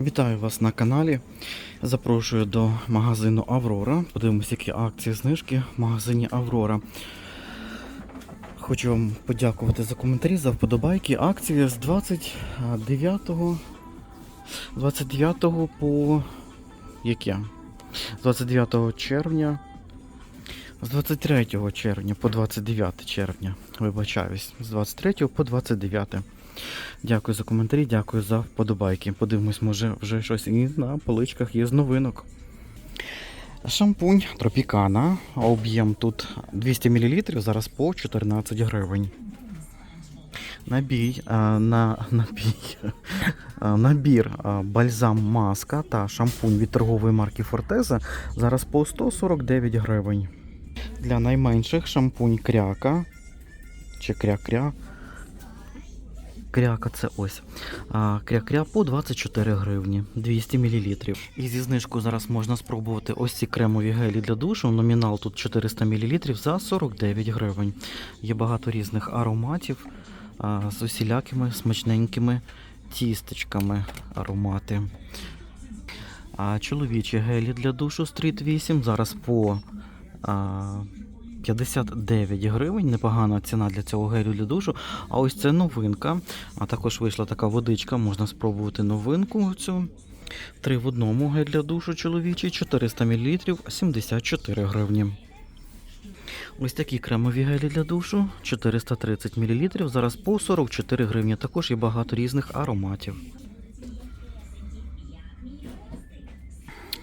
Вітаю вас на каналі. Запрошую до магазину Аврора. Подивимося, які акції знижки в магазині Аврора. Хочу вам подякувати за коментарі, за вподобайки. Акції з 29, 29 по яке? З 29 червня. З 23 червня по 29 червня. Вибачаюсь. З 23 по 29. Дякую за коментарі, дякую за вподобайки. Подивимось, може вже щось і на поличках є з новинок. Шампунь Тропікана. Об'єм тут 200 мл, зараз по 14 гривень. Набій, а, на, набій, а, набір а, бальзам маска та шампунь від торгової марки Фортеза зараз по 149 гривень. Для найменших шампунь кряка чи кря-кря. Кряка це ось. Кря-кря по 24 гривні, 200 мл. І зі знижкою зараз можна спробувати ось ці кремові гелі для душу. Номінал тут 400 мл за 49 гривень. Є багато різних ароматів з усілякими смачненькими тістечками аромати. А чоловічі гелі для душу Street 8 зараз по 59 гривень. Непогана ціна для цього гелю для душу. А ось це новинка. А також вийшла така водичка. Можна спробувати новинку цю. Три в одному гель для душу чоловічий, 400 мл, 74 гривні. Ось такі кремові гелі для душу, 430 мл, зараз по 44 гривні. Також є багато різних ароматів.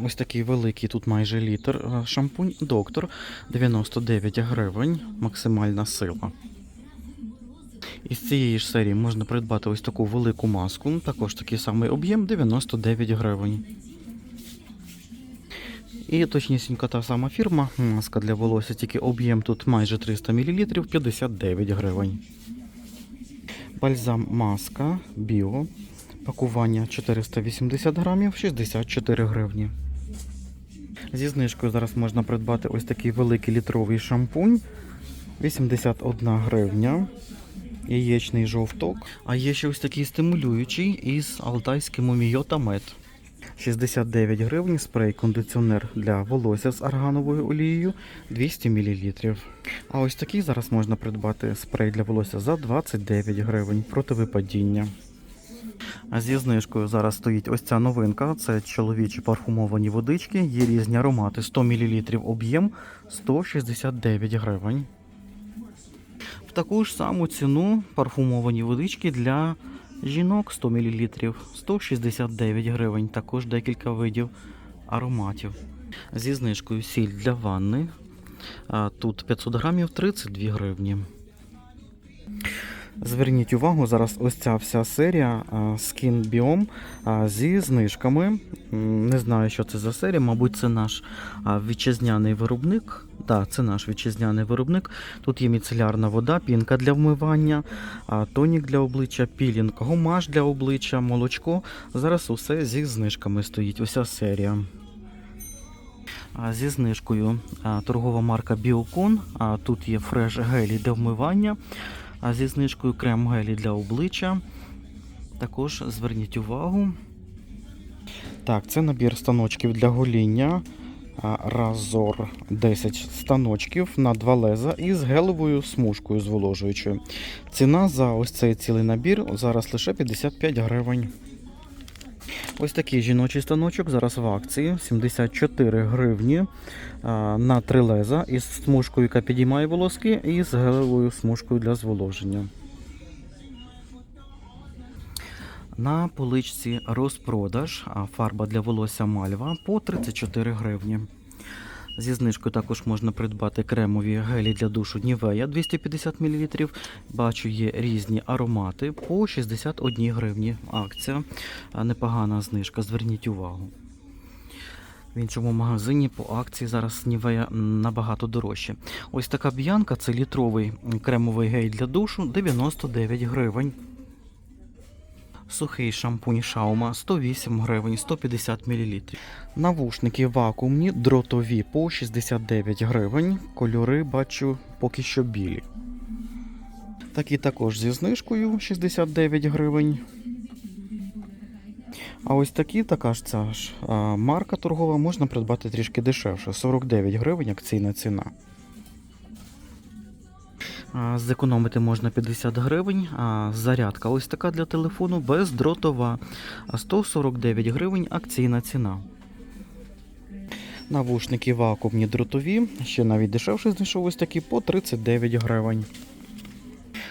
Ось такий великий, тут майже літр е, шампунь Доктор 99 гривень, максимальна сила. Із цієї ж серії можна придбати ось таку велику маску, також такий самий об'єм 99 гривень. І точнісінько та сама фірма, маска для волосся, тільки об'єм тут майже 300 мл 59 гривень. Бальзам маска Біо. Пакування 480 грамів 64 гривні. Зі знижкою зараз можна придбати ось такий великий літровий шампунь 81 гривня. Яєчний жовток. А є ще ось такий стимулюючий із алтайським омійота мед. 69 гривень спрей-кондиціонер для волосся з аргановою олією 200 мл. А ось такий зараз можна придбати спрей для волосся за 29 гривень проти випадіння. Зі знижкою зараз стоїть ось ця новинка. Це чоловічі парфумовані водички. Є різні аромати. 100 мл об'єм 169 гривень. В таку ж саму ціну парфумовані водички для жінок 100 мл 169 гривень. Також декілька видів ароматів. Зі знижкою сіль для ванни. Тут 500 грамів 32 гривні. Зверніть увагу, зараз ось ця вся серія Skin Biome зі знижками. Не знаю, що це за серія. Мабуть, це наш вітчизняний виробник. Так, це наш вітчизняний виробник. Тут є міцелярна вода, пінка для вмивання, тонік для обличчя, пілінг, гомаш для обличчя, молочко. Зараз усе зі знижками стоїть. Уся серія. Зі знижкою торгова марка Біокон. Тут є фреш гелі для вмивання. А зі знижкою крем гелі для обличчя. Також зверніть увагу. Так, це набір станочків для гоління. Разор 10 станочків на два леза із геловою смужкою зволожуючою. Ціна за ось цей цілий набір зараз лише 55 гривень. Ось такий жіночий станочок зараз в акції 74 гривні на три леза із смужкою, яка підіймає волоски, і з гелевою смужкою для зволоження. На поличці розпродаж фарба для волосся Мальва по 34 гривні. Зі знижкою також можна придбати кремові гелі для душу Нівея 250 мл. Бачу, є різні аромати по 61 гривні. Акція. Непогана знижка, зверніть увагу. В іншому магазині по акції зараз Нівея набагато дорожче. Ось така б'янка це літровий кремовий гель для душу 99 гривень. Сухий шампунь Шаума 108 гривень 150 мл. Навушники вакуумні, дротові по 69 гривень. Кольори бачу поки що білі. Такі також зі знижкою 69 гривень. А ось такі, така ж ця ж марка торгова можна придбати трішки дешевше. 49 гривень акційна ціна. Зекономити можна 50 гривень. А зарядка ось така для телефону бездротова. А 149 гривень акційна ціна. Навушники вакуумні дротові, ще навіть дешевше знайшов ось такі по 39 гривень.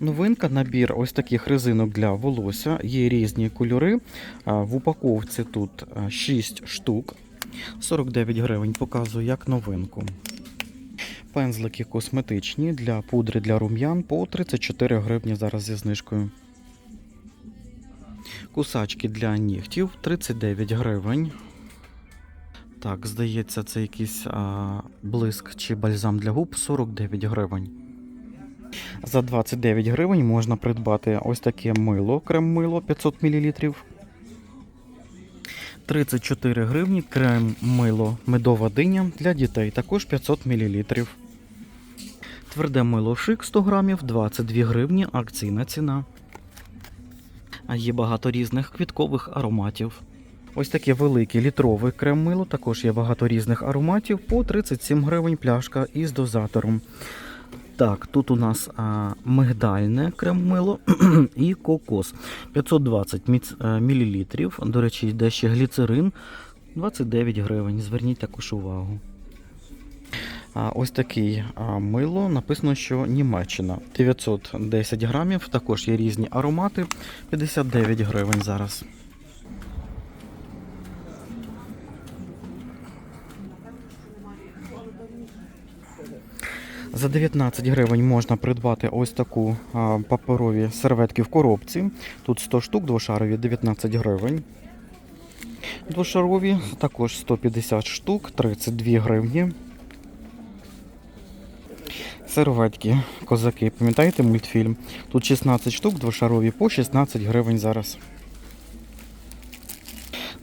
Новинка набір ось таких резинок для волосся. Є різні кольори. В упаковці тут 6 штук. 49 гривень показую як новинку. Пензлики косметичні для пудри для рум'ян по 34 гривні зараз зі знижкою. Кусачки для нігтів 39 гривень. Так, здається, це якийсь а, блиск чи бальзам для губ 49 гривень. За 29 гривень можна придбати ось таке мило, крем-мило 500 мл. 34 гривні крем-мило медова диня для дітей, також 500 мл. Тверде мило шик 100 грамів, 22 гривні, акційна ціна. А є багато різних квіткових ароматів. Ось таке велике літрове крем-мило, також є багато різних ароматів по 37 гривень пляшка із дозатором. Так, тут у нас а, мигдальне крем-мило і кокос 520 міц, е. До речі, йде ще гліцерин 29 гривень. Зверніть також увагу. Ось такий мило. Написано, що Німеччина 910 грамів. Також є різні аромати 59 гривень зараз. За 19 гривень можна придбати ось таку паперові серветки в коробці. Тут 100 штук, двошарові 19 гривень. Двошарові також 150 штук, 32 гривні. Серветки, козаки, пам'ятаєте мультфільм? Тут 16 штук, двошарові по 16 гривень зараз.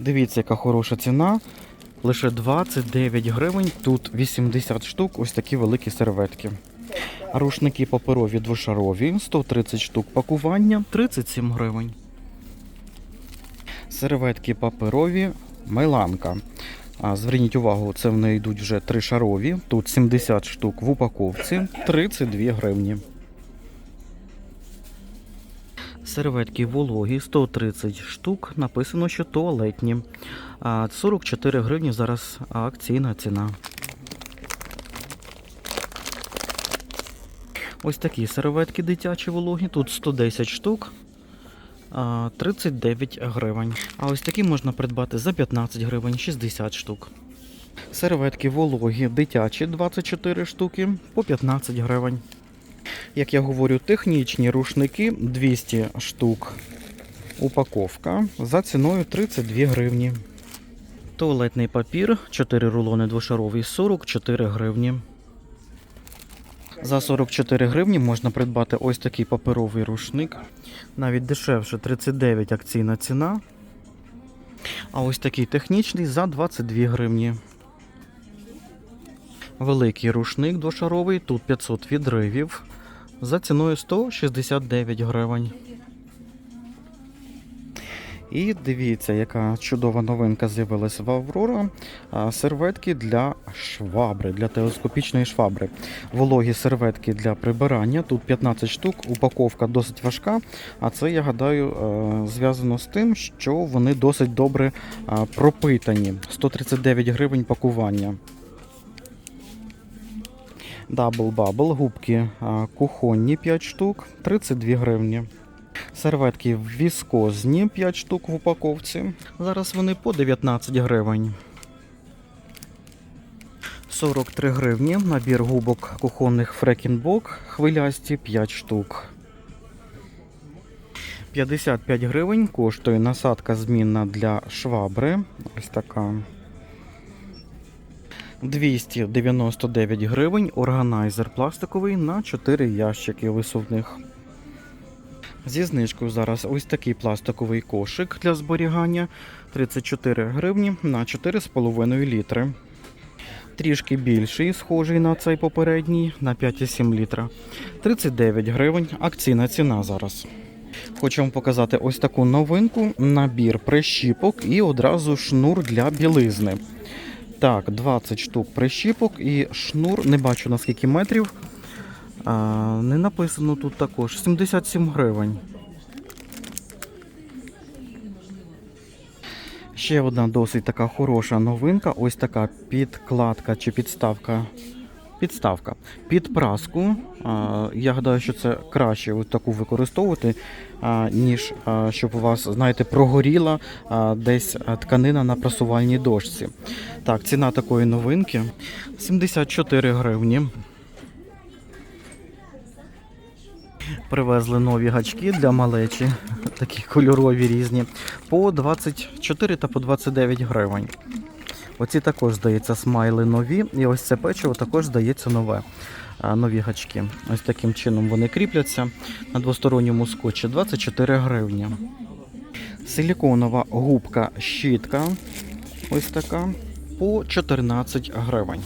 Дивіться, яка хороша ціна. Лише 29 гривень, тут 80 штук, ось такі великі серветки. Рушники паперові двошарові, 130 штук пакування, 37 гривень. Серветки паперові, меланка. А, Зверніть увагу, це в неї йдуть вже тришарові. Тут 70 штук в упаковці, 32 гривні. Серветки вологі 130 штук. Написано, що туалетні. 44 гривні зараз акційна ціна. Ось такі серветки дитячі вологі. Тут 110 штук. А, 39 гривень. А ось такі можна придбати за 15 гривень 60 штук. Серветки вологі дитячі 24 штуки по 15 гривень. Як я говорю, технічні рушники 200 штук. Упаковка за ціною 32 гривні. Туалетний папір 4 рулони двошаровий 44 гривні. За 44 гривні можна придбати ось такий паперовий рушник. Навіть дешевше 39 акційна ціна. А ось такий технічний за 22 гривні. Великий рушник двошаровий, тут 500 відривів. За ціною 169 гривень. І дивіться, яка чудова новинка з'явилася в Аврора. Серветки для швабри, для телескопічної швабри. Вологі серветки для прибирання. Тут 15 штук, упаковка досить важка. А це, я гадаю, е, зв'язано з тим, що вони досить добре пропитані. 139 гривень пакування. Bubble, губки кухонні 5 штук, 32 гривні. Серветки віскозні 5 штук в упаковці. Зараз вони по 19 гривень. 43 гривні. Набір губок кухонних Фрекінбок хвилясті 5 штук. 55 гривень коштує насадка змінна для швабри. Ось така. 299 гривень органайзер пластиковий на 4 ящики висувних. Зі знижкою зараз ось такий пластиковий кошик для зберігання 34 гривні на 4,5 літри. Трішки більший, схожий на цей попередній, на 5,7 літра. 39 гривень. Акційна ціна зараз. Хочу вам показати ось таку новинку: набір прищіпок і одразу шнур для білизни. Так, 20 штук прищіпок і шнур, не бачу на скільки метрів. А, не написано тут також 77 гривень. Ще одна досить така хороша новинка. Ось така підкладка чи підставка. Підставка під праску. Я гадаю, що це краще от таку використовувати, ніж щоб у вас, знаєте, прогоріла десь тканина на прасувальній дошці. Так, ціна такої новинки 74 гривні. Привезли нові гачки для малечі, такі кольорові різні, по 24 та по 29 гривень. Оці також, здається, смайли нові. І ось це печиво також здається нове. Нові гачки. Ось таким чином вони кріпляться на двосторонньому скотчі 24 гривні. Силіконова губка щітка. Ось така по 14 гривень.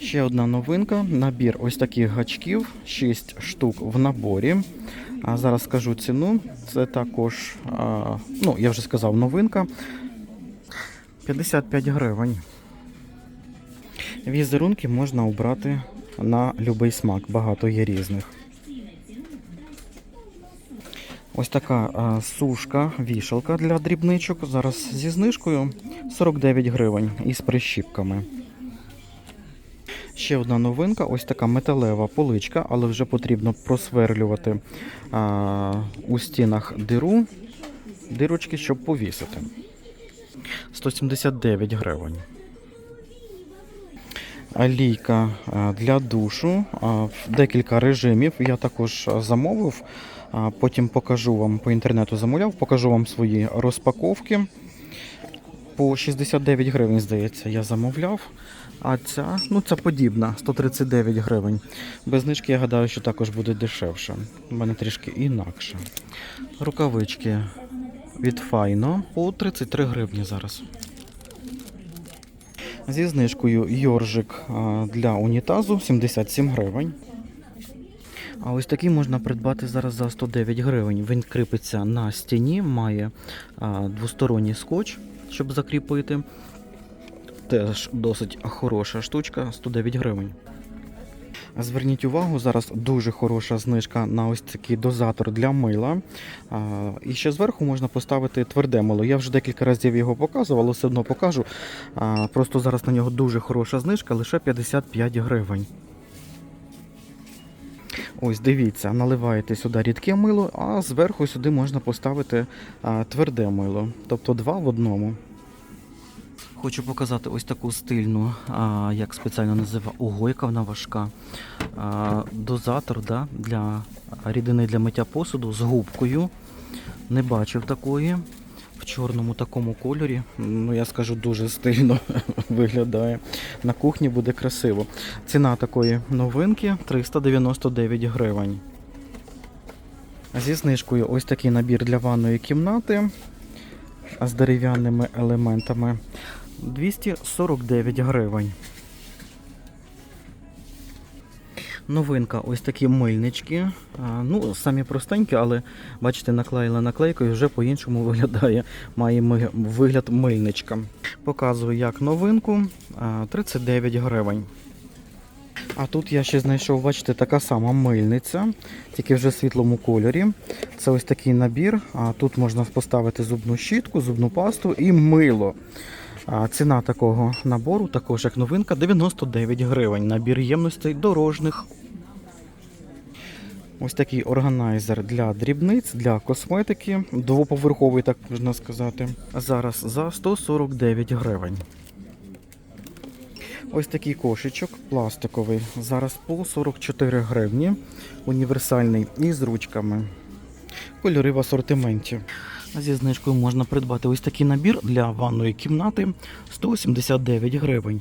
Ще одна новинка. Набір ось таких гачків, 6 штук в наборі. А зараз скажу ціну. Це також, ну, я вже сказав, новинка. 55 гривень. Візерунки можна обрати на будь-який смак. Багато є різних. Ось така а, сушка, вішалка для дрібничок. Зараз зі знижкою 49 гривень із прищіпками. Ще одна новинка, ось така металева поличка, але вже потрібно просверлювати а, у стінах диру, дирочки, щоб повісити. 179 гривень. Лійка для душу в декілька режимів. Я також замовив. Потім покажу вам по інтернету замовляв, покажу вам свої розпаковки. По 69 гривень, здається, я замовляв. А ця, ну ця подібна, 139 гривень. Без знижки я гадаю, що також буде дешевше. У мене трішки інакше. Рукавички від Файно по 33 гривні зараз. Зі знижкою йоржик для унітазу 77 гривень. А ось такий можна придбати зараз за 109 гривень. Він кріпиться на стіні, має двосторонній скотч, щоб закріпити. Теж досить хороша штучка, 109 гривень. Зверніть увагу, зараз дуже хороша знижка на ось такий дозатор для мила. І ще зверху можна поставити тверде мило. Я вже декілька разів його показував, але все одно покажу. Просто зараз на нього дуже хороша знижка, лише 55 гривень. Ось дивіться, наливаєте сюди рідке мило, а зверху сюди можна поставити тверде мило. Тобто два в одному. Хочу показати ось таку стильну, а, як спеціально називаю, угойка вона важка. А, дозатор да, для рідини для миття посуду з губкою. Не бачив такої. В чорному такому кольорі. Ну, я скажу, дуже стильно виглядає. На кухні буде красиво. Ціна такої новинки 399 гривень. Зі знижкою ось такий набір для ванної кімнати з дерев'яними елементами 249 гривень. Новинка, ось такі мильнички. Ну, самі простенькі, але бачите, наклеїла наклейкою, вже по-іншому виглядає. Має вигляд мильничка. Показую як новинку. 39 гривень. А тут я ще знайшов, бачите, така сама мильниця, тільки вже в світлому кольорі. Це ось такий набір. А тут можна поставити зубну щітку, зубну пасту і мило. А ціна такого набору, також як новинка, 99 гривень. Набір ємностей дорожних. Ось такий органайзер для дрібниць, для косметики. Двоповерховий, так можна сказати. Зараз за 149 гривень. Ось такий кошечок пластиковий. Зараз по 44 гривні. Універсальний і з ручками. Кольори в асортименті. Зі знижкою можна придбати ось такий набір для ванної кімнати 179 гривень.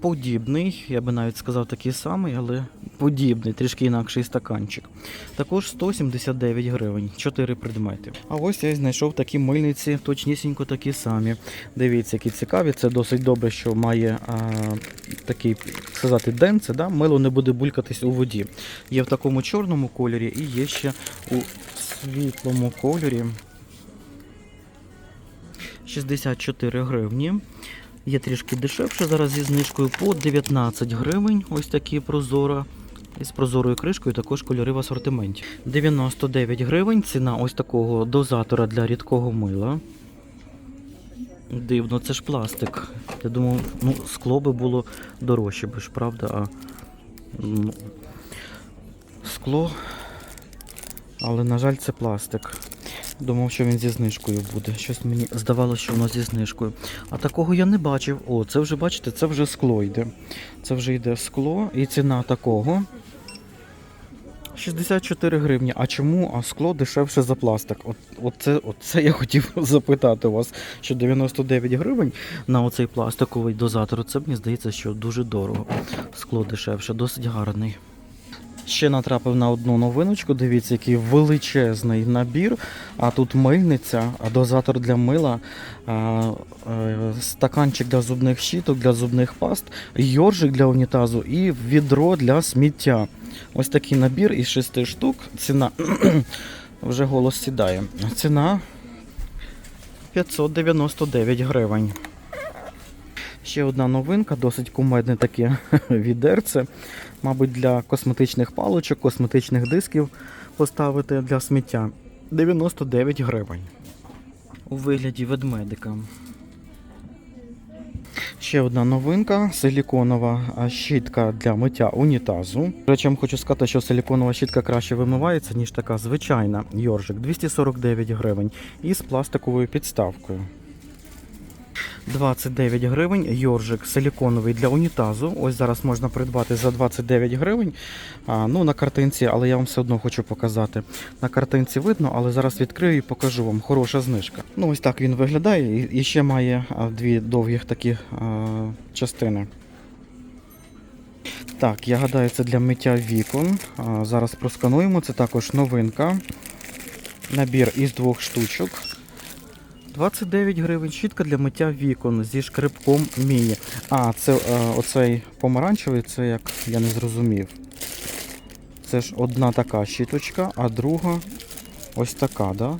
подібний, я би навіть сказав такий самий, але подібний, трішки інакший стаканчик. Також 179 гривень, 4 предмети. А ось я знайшов такі мильниці, точнісінько такі самі. Дивіться, які цікаві. Це досить добре, що має а, такий сказати денце, да? мило не буде булькатись у воді. Є в такому чорному кольорі і є ще у світлому кольорі. 64 гривні. Є трішки дешевше зараз зі знижкою по 19 гривень. Ось такі прозора. Із прозорою кришкою також кольори в асортименті. 99 гривень. Ціна ось такого дозатора для рідкого мила. Дивно, це ж пластик. Я думав, ну, скло би було дорожче, би ж, правда, а ну, скло. Але, на жаль, це пластик. Думав, що він зі знижкою буде. Щось мені здавалося, що воно зі знижкою. А такого я не бачив. О, це вже, бачите, це вже скло йде. Це вже йде скло і ціна такого. 64 гривні. А чому а скло дешевше за пластик? От, от, це, от це я хотів запитати у вас, що 99 гривень на оцей пластиковий дозатор. Це мені здається, що дуже дорого. Скло дешевше, досить гарний. Ще натрапив на одну новиночку. Дивіться, який величезний набір. А тут мильниця, дозатор для мила, е, стаканчик для зубних щіток, для зубних паст, йоржик для унітазу і відро для сміття. Ось такий набір із шести штук. Ціна вже голос сідає. Ціна 599 гривень. Ще одна новинка, досить кумедне таке відерце. Мабуть, для косметичних паличок, косметичних дисків поставити для сміття. 99 гривень. У вигляді ведмедика. Ще одна новинка силіконова щітка для миття унітазу. Вам хочу сказати, що силіконова щітка краще вимивається, ніж така звичайна йоржик. 249 гривень із пластиковою підставкою. 29 гривень йоржик силіконовий для унітазу. Ось зараз можна придбати за 29 гривень. А, ну, на картинці, але я вам все одно хочу показати. На картинці видно, але зараз відкрию і покажу вам. Хороша знижка. Ну, ось так він виглядає. І, ще має дві довгих такі а, частини. Так, я гадаю, це для миття вікон. А, зараз проскануємо. Це також новинка. Набір із двох штучок. 29 гривень щітка для миття вікон зі шкребком міні. А, це е, оцей помаранчевий, це як я не зрозумів. Це ж одна така щіточка, а друга ось така, да?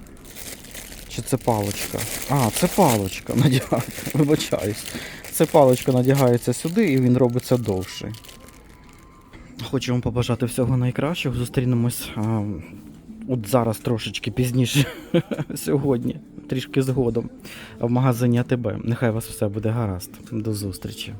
Чи це палочка? А, це палочка надягає. Вибачаюсь. Це палочка надягається сюди і він робиться довший. Хочу вам побажати всього найкращого. Зустрінемось а, от зараз трошечки пізніше сьогодні, трішки згодом в магазині АТБ. Нехай вас все буде гаразд. До зустрічі.